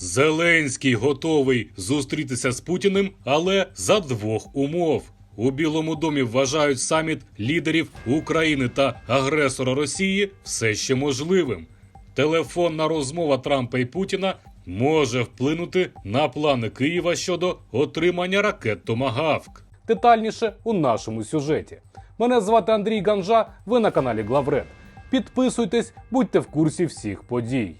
Зеленський готовий зустрітися з Путіним, але за двох умов. У Білому домі вважають саміт лідерів України та агресора Росії все ще можливим. Телефонна розмова Трампа і Путіна може вплинути на плани Києва щодо отримання ракет Томагавк. Детальніше у нашому сюжеті. Мене звати Андрій Ганжа. Ви на каналі Главред. Підписуйтесь, будьте в курсі всіх подій.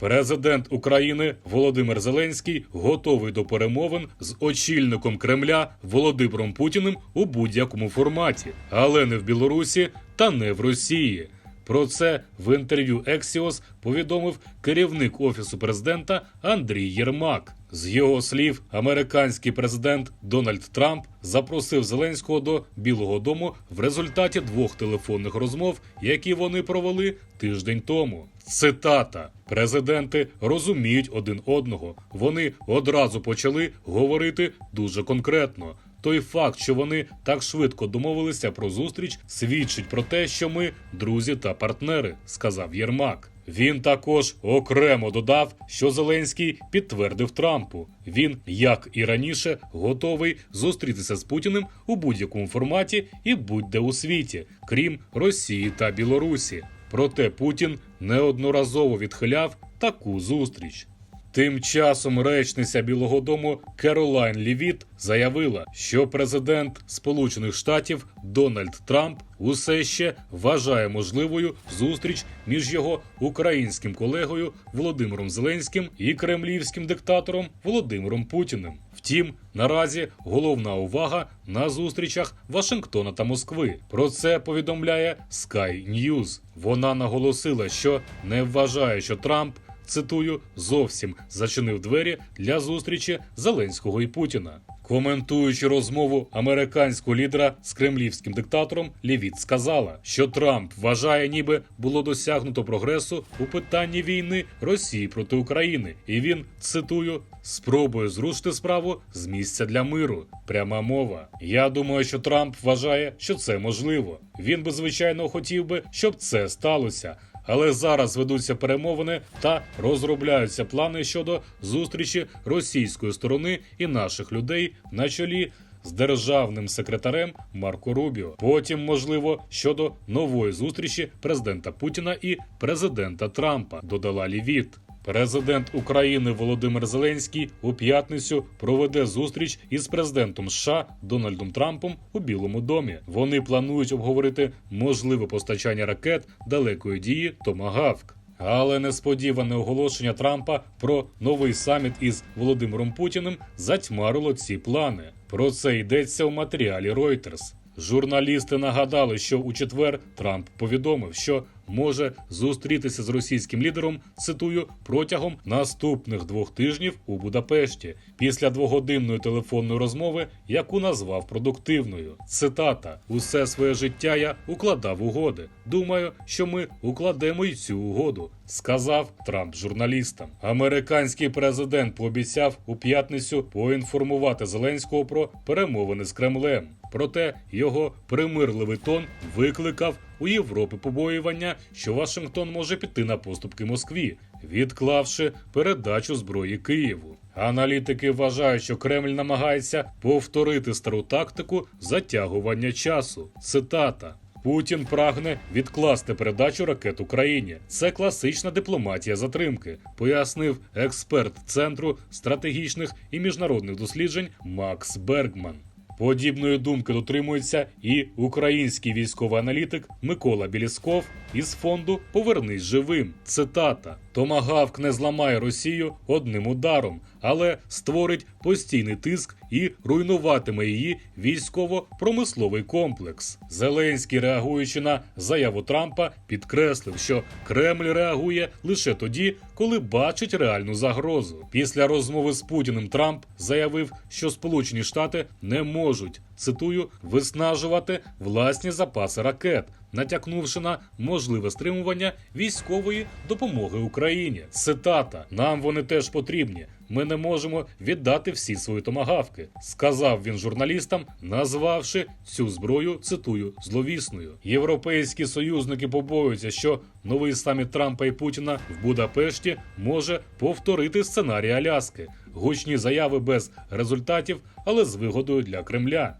Президент України Володимир Зеленський готовий до перемовин з очільником Кремля Володимиром Путіним у будь-якому форматі, але не в Білорусі та не в Росії. Про це в інтерв'ю Ексіос повідомив керівник офісу президента Андрій Єрмак. З його слів, американський президент Дональд Трамп запросив Зеленського до Білого Дому в результаті двох телефонних розмов, які вони провели тиждень тому. Цитата: президенти розуміють один одного. Вони одразу почали говорити дуже конкретно. Той факт, що вони так швидко домовилися про зустріч, свідчить про те, що ми друзі та партнери, сказав Єрмак. Він також окремо додав, що Зеленський підтвердив Трампу. Він, як і раніше, готовий зустрітися з Путіним у будь-якому форматі і будь-де у світі, крім Росії та Білорусі. Проте Путін неодноразово відхиляв таку зустріч. Тим часом речниця Білого Дому Керолайн Лівіт заявила, що президент Сполучених Штатів Дональд Трамп усе ще вважає можливою зустріч між його українським колегою Володимиром Зеленським і кремлівським диктатором Володимиром Путіним. Втім, наразі головна увага на зустрічах Вашингтона та Москви. Про це повідомляє Sky News. Вона наголосила, що не вважає, що Трамп цитую, зовсім зачинив двері для зустрічі Зеленського і Путіна. Коментуючи розмову американського лідера з кремлівським диктатором, Лівіт сказала, що Трамп вважає, ніби було досягнуто прогресу у питанні війни Росії проти України, і він цитую спробує зрушити справу з місця для миру. Пряма мова. Я думаю, що Трамп вважає, що це можливо. Він би звичайно хотів би, щоб це сталося. Але зараз ведуться перемовини та розробляються плани щодо зустрічі російської сторони і наших людей на чолі з державним секретарем Марко Рубіо. Потім, можливо, щодо нової зустрічі президента Путіна і президента Трампа, додала Лівіт. Президент України Володимир Зеленський у п'ятницю проведе зустріч із президентом США Дональдом Трампом у Білому домі. Вони планують обговорити можливе постачання ракет далекої дії Томагавк. Але несподіване оголошення Трампа про новий саміт із Володимиром Путіним затьмарило ці плани. Про це йдеться у матеріалі Reuters. Журналісти нагадали, що у четвер Трамп повідомив, що може зустрітися з російським лідером, цитую, протягом наступних двох тижнів у Будапешті після двогодинної телефонної розмови, яку назвав продуктивною. Цитата: усе своє життя я укладав угоди. Думаю, що ми укладемо й цю угоду. Сказав Трамп журналістам. Американський президент пообіцяв у п'ятницю поінформувати Зеленського про перемовини з Кремлем. Проте його примирливий тон викликав у Європи побоювання, що Вашингтон може піти на поступки Москві, відклавши передачу зброї Києву. Аналітики вважають, що Кремль намагається повторити стару тактику затягування часу. Цитата. Путін прагне відкласти передачу ракет Україні. Це класична дипломатія затримки, пояснив експерт центру стратегічних і міжнародних досліджень Макс Бергман. Подібної думки дотримується і український військовий аналітик Микола Білісков із фонду Повернись живим. Цитата: Томагавк не зламає Росію одним ударом, але створить постійний тиск і руйнуватиме її військово-промисловий комплекс. Зеленський, реагуючи на заяву Трампа, підкреслив, що Кремль реагує лише тоді, коли бачить реальну загрозу. Після розмови з Путіним Трамп заявив, що Сполучені Штати не можуть цитую виснажувати власні запаси ракет, натякнувши на можливе стримування військової допомоги Україні. Цитата: нам вони теж потрібні. Ми не можемо віддати всі свої томагавки, сказав він журналістам, назвавши цю зброю цитую зловісною. Європейські союзники побоюються, що новий саміт Трампа і Путіна в Будапешті може повторити сценарій Аляски. Гучні заяви без результатів, але з вигодою для Кремля.